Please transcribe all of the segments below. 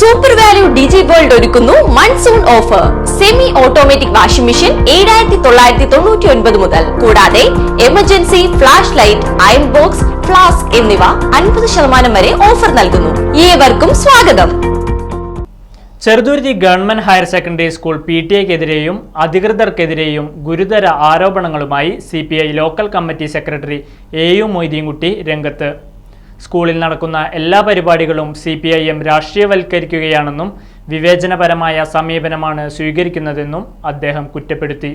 Super value digi world ഒരുക്കുന്നു. Monsoon offer semi automatic washing machine ഏഴായിരത്തി തൊള്ളായിരത്തി തൊണ്ണൂറ്റി ഒൻപത് മുതൽ. കൂടാതെ emergency flash light iron box flask എന്നിവ അൻപത് ശതമാനം വരെ ഓഫർ നൽകുന്നു. ഏവർക്കും സ്വാഗതം. Cheruthuruthy government higher secondary school P T എക്കെതിരെയും അധികൃതർക്കെതിരെയും ഗുരുതര ആരോപണങ്ങളുമായി C P I local committee secretary A U Moideenkutty രംഗത്ത്. സ്കൂളിൽ നടക്കുന്ന എല്ലാ പരിപാടികളും സി പി ഐ എം രാഷ്ട്രീയവൽക്കരിക്കുകയാണെന്നും വിവേചനപരമായ സമീപനമാണ് സ്വീകരിക്കുന്നതെന്നും അദ്ദേഹം കുറ്റപ്പെടുത്തി.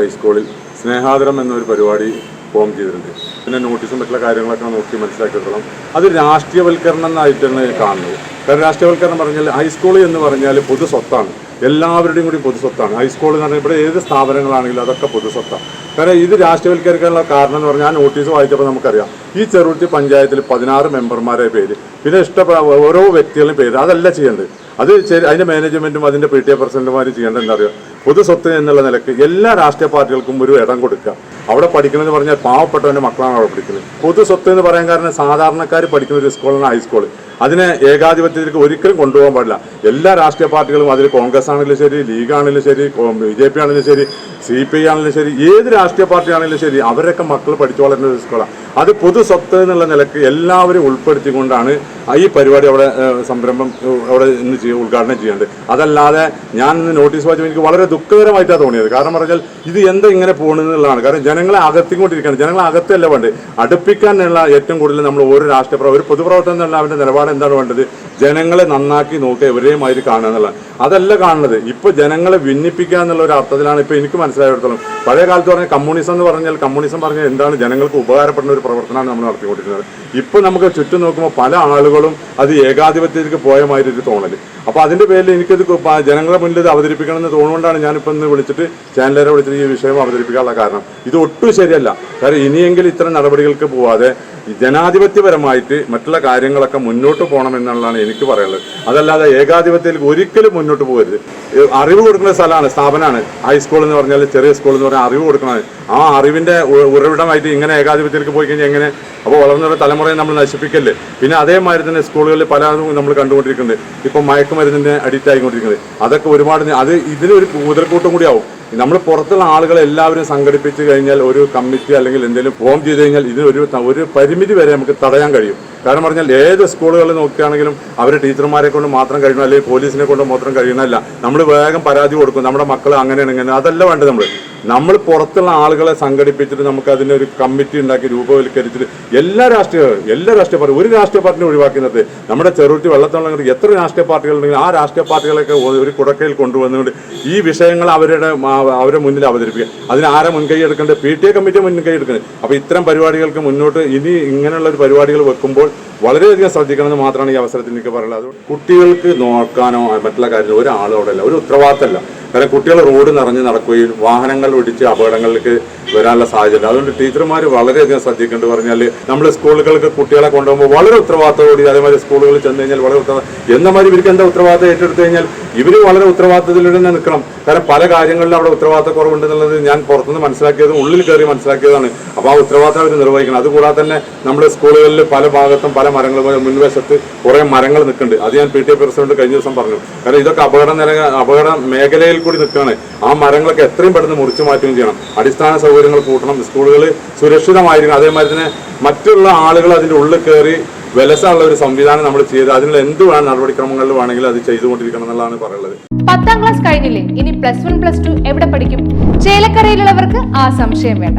ഹൈസ്കൂളിൽ സ്നേഹാദരം എന്നൊരു പരിപാടി ഫോം ചെയ്തിട്ടുണ്ട്. പിന്നെ നോട്ടീസും മറ്റുള്ള കാര്യങ്ങളൊക്കെ നോക്കി മനസ്സിലാക്കിയെടുത്തോളം അത് രാഷ്ട്രീയവൽക്കരണം എന്നായിട്ടാണ് കാണുന്നത്. കാരണം രാഷ്ട്രീയവൽക്കരണം പറഞ്ഞാൽ ഹൈസ്കൂൾ എന്ന് പറഞ്ഞാൽ പൊതു സ്വത്താണ്. എല്ലാവരുടെയും കൂടി പൊതു സ്വത്താണ്. ഹൈസ്കൂൾ എന്ന് പറഞ്ഞാൽ ഇവിടെ ഏത് സ്ഥാപനങ്ങളാണെങ്കിലും അതൊക്കെ പൊതു സ്വത്താണ്. കാരണം ഇത് രാഷ്ട്രീയവൽക്കരിക്കാനുള്ള കാരണം എന്ന് പറഞ്ഞാൽ ആ നോട്ടീസ് വായിച്ചപ്പോൾ നമുക്കറിയാം. ഈ ചെറുതുരുത്തി പഞ്ചായത്തിൽ പതിനാറ് മെമ്പർമാരെ പേര്. പിന്നെ ഇഷ്ടപ്പെട്ട ഓരോ വ്യക്തികളുടെ പേര്. അതല്ല ചെയ്യേണ്ടത്. അത് അതിന്റെ മാനേജ്മെന്റും അതിന്റെ പി ടി എ പ്രസിഡന്റുമാരും ചെയ്യേണ്ടത് എന്താ അറിയുക പൊതു സ്വത്ത് എന്നുള്ള നിലയ്ക്ക് എല്ലാ രാഷ്ട്രീയ പാർട്ടികൾക്കും ഒരു ഇടം കൊടുക്കുക. അവിടെ പഠിക്കണമെന്ന് പറഞ്ഞാൽ പാവപ്പെട്ടവന്റെ മക്കളാണ് അവിടെ പഠിക്കുന്നത്. പൊതു സ്വത്ത് എന്ന് പറയാൻ കാരണം സാധാരണക്കാർ പഠിക്കുന്ന ഒരു സ്കൂളാണ് ഹൈസ്കൂൾ അതിനെ ഏകാധിപത്യത്തിലേക്ക് ഒരിക്കലും കൊണ്ടുപോകാൻ പാടില്ല. എല്ലാ രാഷ്ട്രീയ പാർട്ടികളും അതിൽ കോൺഗ്രസ് ആണെങ്കിലും ശരി ലീഗ് ആണെങ്കിലും ശരി ബി ജെ പി ആണെങ്കിലും ശരി സി പി ഐ ആണെങ്കിലും ശരി ഏത് രാഷ്ട്രീയ പാർട്ടി ആണെങ്കിലും ശരി അവരൊക്കെ മക്കൾ പഠിച്ചു വളരുന്ന ഒരു സ്കൂളാണ് അത് പൊതു സ്വത്ത് എന്നുള്ള നിലയ്ക്ക് എല്ലാവരും ഉൾപ്പെടുത്തിക്കൊണ്ടാണ് ഈ പരിപാടി അവിടെ സംരംഭം അവിടെ ഇന്ന് ചെയ്യ- ഉദ്ഘാടനം ചെയ്യേണ്ടത് അതല്ലാതെ ഞാൻ ഇന്ന് നോട്ടീസ് വായിച്ചപ്പോൾ എനിക്ക് വളരെ ദുഃഖകരമായിട്ടാണ് തോന്നിയത്. കാരണം പറഞ്ഞാൽ ഇത് എന്താ ഇങ്ങനെ പോകുന്നതെന്നുള്ളതാണ് കാരണം ജനങ്ങളെ അകത്തിക്കൊണ്ടിരിക്കുകയാണ്. ജനങ്ങളെ അകത്തല്ല വേണ്ടത്. അടുപ്പിക്കാനുള്ള ഏറ്റവും കൂടുതൽ നമ്മൾ ഓരോ രാഷ്ട്രീയ ഒരു പൊതുപ്രവർത്തനം എന്നുള്ള അവന്റെ നിലപാട് എന്താണ് വേണ്ടത്? ജനങ്ങളെ നന്നാക്കി നോക്കുക എവരെയുമായിട്ട് കാണുക എന്നുള്ളതാണ് അതല്ല കാണുന്നത്. ഇപ്പോൾ ജനങ്ങളെ ഭിന്നിപ്പിക്കുക എന്നുള്ള ഒരു അർത്ഥത്തിലാണ് ഇപ്പോൾ എനിക്ക് മനസ്സിലായിടത്തോളം. പഴയ കാലത്ത് പറഞ്ഞാൽ കമ്മ്യൂണിസം എന്ന് പറഞ്ഞാൽ കമ്മ്യൂണിസം പറഞ്ഞാൽ എന്താണ് ജനങ്ങൾക്ക് ഉപകാരപ്പെടുന്ന ഒരു പ്രവർത്തനമാണ് നമ്മൾ നടത്തിക്കൊണ്ടിരുന്നത്. ഇപ്പോൾ നമുക്ക് ചുറ്റും നോക്കുമ്പോൾ പല ആളുകളും അത് ഏകാധിപത്യത്തിലേക്ക് പോയ മാതിരി ഒരു തോന്നൽ അപ്പോൾ അതിന്റെ പേരിൽ എനിക്കത് ജനങ്ങളെ മുന്നിൽ ഇത് അവതരിപ്പിക്കണം എന്ന് തോന്നുകൊണ്ടാണ് ഞാനിപ്പോൾ ഇന്ന് വിളിച്ചിട്ട് ചാനലരെ വിളിച്ചിട്ട് ഈ വിഷയം അവതരിപ്പിക്കാനുള്ള കാരണം. ഇത് ഒട്ടും ശരിയല്ല. കാരണം ഇനിയെങ്കിലും ഇത്തരം നടപടികൾക്ക് പോവാതെ ജനാധിപത്യപരമായിട്ട് മറ്റുള്ള കാര്യങ്ങളൊക്കെ മുന്നോട്ട് പോകണം എന്നുള്ളതാണ് എനിക്ക് പറയാനുള്ളത്. അതല്ലാതെ ഏകാധിപത്യത്തിൽ ഒരിക്കലും മുന്നോട്ട് പോകരുത്. അറിവ് കൊടുക്കുന്ന സ്ഥലമാണ് സ്ഥാപനമാണ്. ഹൈസ്കൂൾ എന്ന് പറഞ്ഞാൽ ചെറിയ സ്കൂൾ എന്ന് പറഞ്ഞാൽ അറിവ് കൊടുക്കണം ആ അറിവിന്റെ ഉറവിടമായിട്ട് ഇങ്ങനെ ഏകാധിപത്യത്തിലേക്ക് പോയി കഴിഞ്ഞാൽ എങ്ങനെ? അപ്പോൾ വളർന്ന തലമുറയെ നമ്മൾ നശിപ്പിക്കല്ലേ? പിന്നെ അതേമാതിരി തന്നെ സ്കൂളുകളിൽ പലതും നമ്മൾ കണ്ടുകൊണ്ടിരിക്കുന്നുണ്ട്. ഇപ്പം മയക്കുമരുന്നിന് അഡിക്റ്റ് ആയിക്കൊണ്ടിരിക്കുന്നത് അതൊക്കെ ഒരുപാട് അത് ഇതിനൊരു മുതൽക്കൂട്ടം കൂടി ആവും. നമ്മൾ പുറത്തുള്ള ആളുകളെ എല്ലാവരും സംഘടിപ്പിച്ച് കഴിഞ്ഞാൽ ഒരു കമ്മിറ്റി അല്ലെങ്കിൽ എന്തെങ്കിലും ഫോം ചെയ്ത് കഴിഞ്ഞാൽ ഇതിനൊരു ഒരു പരിമിതി വരെ നമുക്ക് തടയാൻ കഴിയും. കാരണം പറഞ്ഞാൽ ഏത് സ്കൂളുകളിൽ നോക്കുകയാണെങ്കിലും അവർ ടീച്ചർമാരെ കൊണ്ട് മാത്രം കഴിയണം അല്ലെങ്കിൽ പോലീസിനെ കൊണ്ട് മാത്രം കഴിയണമല്ല നമ്മൾ വേഗം പരാതി കൊടുക്കും. നമ്മുടെ മക്കൾ അങ്ങനെയാണ് ഇങ്ങനെ അതല്ല വേണ്ടത് നമ്മൾ നമ്മൾ പുറത്തുള്ള ആളുകളെ സംഘടിപ്പിച്ചിട്ട് നമുക്ക് അതിനെ ഒരു കമ്മിറ്റി ഉണ്ടാക്കി രൂപവൽക്കരിച്ചിട്ട് എല്ലാ രാഷ്ട്രീയ എല്ലാ രാഷ്ട്രീയ പാർട്ടി ഒരു രാഷ്ട്രീയ പാർട്ടിനെ ഒഴിവാക്കുന്നത് നമ്മുടെ ചെറുട്ടി വെള്ളത്തോളം എത്ര രാഷ്ട്രീയ പാർട്ടികളുണ്ടെങ്കിലും ആ രാഷ്ട്രീയ പാർട്ടികളൊക്കെ ഒരു കുടക്കയിൽ കൊണ്ടുവന്നുകൊണ്ട് ഈ വിഷയങ്ങൾ അവരുടെ അവരുടെ മുന്നിൽ അവതരിപ്പിക്കുക. അതിന് ആരെ മുൻകൈ എടുക്കേണ്ടത്? പി ടി എ കമ്മിറ്റി മുൻകൈ എടുക്കുന്നത്. അപ്പോൾ ഇത്തരം പരിപാടികൾക്ക് മുന്നോട്ട് ഇനി ഇങ്ങനെയുള്ള ഒരു പരിപാടികൾ വെക്കുമ്പോൾ വളരെയധികം ശ്രദ്ധിക്കണമെന്ന് മാത്രമാണ് ഈ അവസരത്തിൽ എനിക്ക് പറയുന്നത് കുട്ടികൾക്ക് നോക്കാനോ മറ്റുള്ള കാര്യത്തിൽ ഒരാളോടല്ല ഒരു ഉത്തരവാദിത്തമല്ല. കാരണം കുട്ടികൾ റോഡ് നിറഞ്ഞ് നടക്കുകയും വാഹനങ്ങൾ ഒഴിച്ച് അപകടങ്ങളിലേക്ക് വരാനുള്ള സാഹചര്യം. അതുകൊണ്ട് ടീച്ചർമാർ വളരെയധികം ശ്രദ്ധിക്കേണ്ടത് പറഞ്ഞാൽ നമ്മൾ സ്കൂളുകൾക്ക് കുട്ടികളെ കൊണ്ടുപോകുമ്പോൾ വളരെ ഉത്തരവാദിത്തോടി അതേമാതിരി സ്കൂളുകളിൽ ചെന്ന് കഴിഞ്ഞാൽ വളരെ ഉത്തരവാദിത്തം എന്ന മാതിരി ഇവർക്ക് എന്താ ഉത്തരവാദിത്തം ഏറ്റെടുത്തു കഴിഞ്ഞാൽ ഇവർ വളരെ ഉത്തരവാദിത്തത്തിലൂടെ നിൽക്കണം. കാരണം പല കാര്യങ്ങളിലും അവിടെ ഉത്തരവാദിത്ത കുറവുണ്ടെന്നുള്ളത് ഞാൻ പുറത്തുനിന്ന് മനസ്സിലാക്കിയതും ഉള്ളിൽ കയറി മനസ്സിലാക്കിയതാണ്. അപ്പോൾ ആ ഉത്തരവാദിത്തം അവർ നിർവഹിക്കണം. അതുകൂടാതെ തന്നെ നമ്മുടെ സ്കൂളുകളിൽ പല ഭാഗത്തും പല മരങ്ങൾ മുൻവശത്ത് കുറേ മരങ്ങൾ നിൽക്കുന്നുണ്ട്. അത് ഞാൻ പി ടി എ പ്രസിഡന്റ് കഴിഞ്ഞ ദിവസം പറഞ്ഞു. കാരണം ഇതൊക്കെ അപകട നില അപകട മേഖലയിൽ കൂടി നിൽക്കുകയാണ്. ആ മരങ്ങളൊക്കെ എത്രയും പെട്ടെന്ന് മുറിച്ചു മാറ്റുകയും ചെയ്യണം. അടിസ്ഥാന സൗകര്യങ്ങൾ കൂട്ടണം. സ്കൂളുകൾ സുരക്ഷിതമായിരിക്കണം. അതേമാതിരി തന്നെ മറ്റുള്ള ആളുകൾ അതിന്റെ ഉള്ളിൽ കയറി വിലസാനുള്ള ഒരു സംവിധാനം നമ്മൾ ചെയ്ത് അതിനുള്ള എന്ത് വേണം നടപടിക്രമങ്ങളിൽ വേണമെങ്കിലും അത് ചെയ്തുകൊണ്ടിരിക്കണം എന്നുള്ളതാണ് പറയുന്നത്. പത്താം ക്ലാസ് കഴിഞ്ഞില്ലേ? ഇനി പ്ലസ് വൺ പ്ലസ് ടു എവിടെ പഠിക്കും? ചേലക്കരയിലുള്ളവർക്ക് ആ സംശയം വേണ്ട.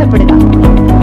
ஆனந்தப்படுதான்